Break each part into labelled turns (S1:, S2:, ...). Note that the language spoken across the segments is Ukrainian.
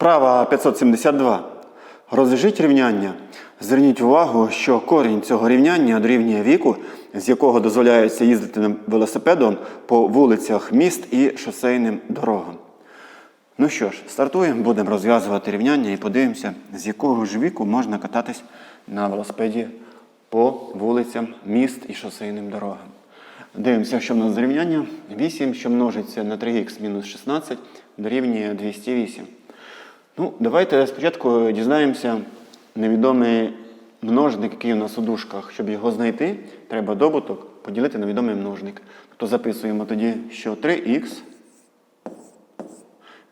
S1: Вправа 572. Розв'яжіть рівняння. Зверніть увагу, що корінь цього рівняння дорівнює віку, з якого дозволяється їздити велосипедом по вулицях міст і шосейним дорогам. Ну що ж, стартуємо, будемо розв'язувати рівняння і подивимося, з якого ж віку можна кататись на велосипеді по вулицям міст і шосейним дорогам. Дивимося, що в нас за рівняння. 8, що множиться на 3х мінус 16, дорівнює 208. Ну, давайте спочатку дізнаємося невідомий множник, який у нас у дужках. Щоб його знайти, треба добуток поділити на відомий множник. Тобто записуємо тоді, що 3х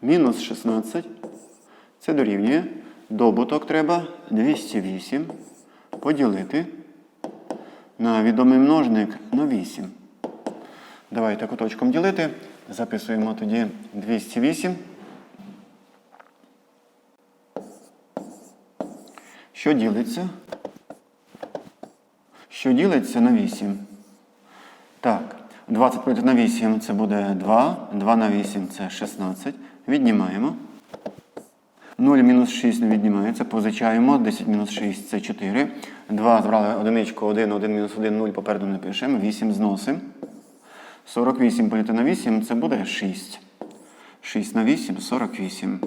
S1: мінус 16 це дорівнює. Добуток треба 208 поділити на відомий множник на 8. Давайте куточком ділити. Записуємо тоді 208. Що ділиться? Що ділиться на 8? Так, 20 поділити на 8 це буде 2. 2 на 8 це 16. Віднімаємо. 0 мінус 6 не віднімається, позичаємо. 10 мінус 6 це 4. 2 збрали одиничку, 1, 1 мінус 1, 0 попереду не пишемо. 8 зносимо. 48 поділити на 8 це буде 6. 6 на 8 48.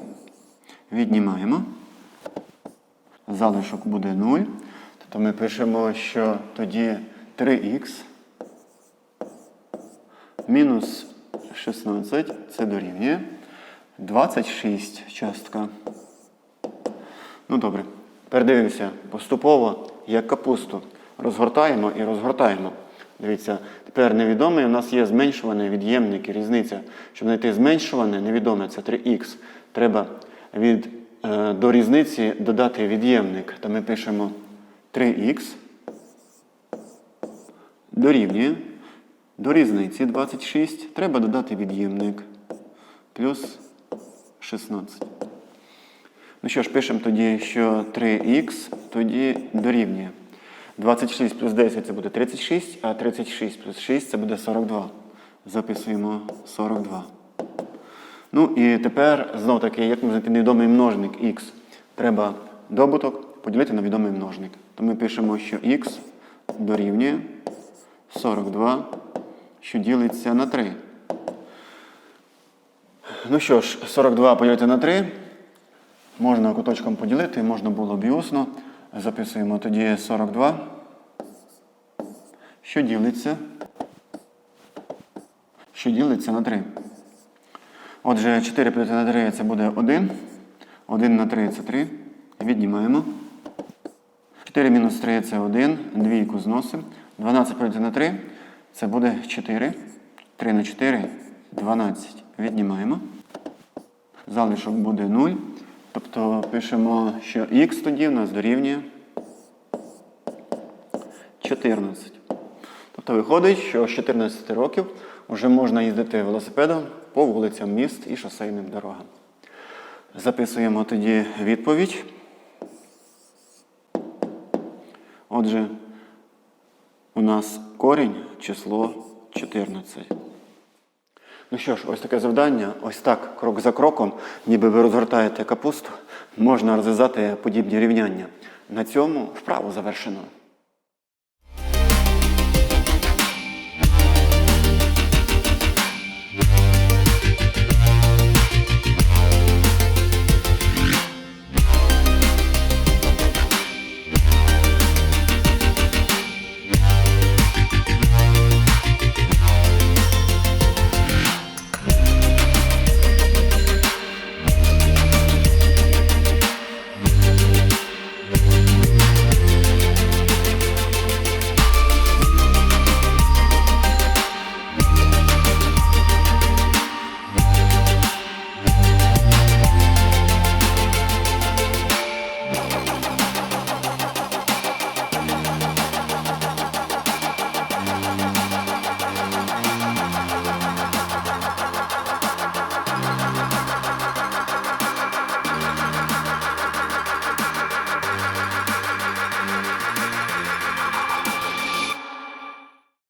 S1: Віднімаємо. Залишок буде 0. Тобто ми пишемо, що тоді 3х мінус 16 це дорівнює 26 частка. Ну добре. Передивимося поступово, як капусту. Розгортаємо і розгортаємо. Дивіться, тепер невідомий у нас є зменшуваний від'ємник і різниця. Щоб знайти зменшуване, невідоме це 3х. Треба від, до різниці додати від'ємник. То ми пишемо 3х дорівнює. До різниці 26 треба додати від'ємник плюс 16. Ну що ж, пишемо тоді, що 3х тоді дорівнює. 26 плюс 10 це буде 36, а 36 плюс 6 це буде 42. Записуємо 42. Ну і тепер, знов таки, як ми знайти невідомий множник х? Треба добуток поділити на відомий множник. То ми пишемо, що х дорівнює 42, що ділиться на 3. Ну що ж, 42 поділити на 3. Можна куточком поділити, можна було б і усно. Записуємо тоді 42. Що ділиться? Що ділиться на 3. Отже, 4 поділити на 3 це буде 1. 1 на 3 це 3. Віднімаємо. 4 мінус 3 це 1. Двійку зносимо. 12 поділити на 3 це буде 4. 3 на 4 12. Віднімаємо. Залишок буде 0. Тобто пишемо, що х тоді в нас дорівнює 14. Тобто виходить, що з 14 років вже можна їздити велосипедом по вулицям міст і шосейним дорогам. Записуємо тоді відповідь. Отже, у нас корінь число 14. Ну що ж, ось таке завдання. Ось так, крок за кроком, ніби ви розгортаєте капусту, можна розв'язати подібні рівняння. На цьому вправу завершено.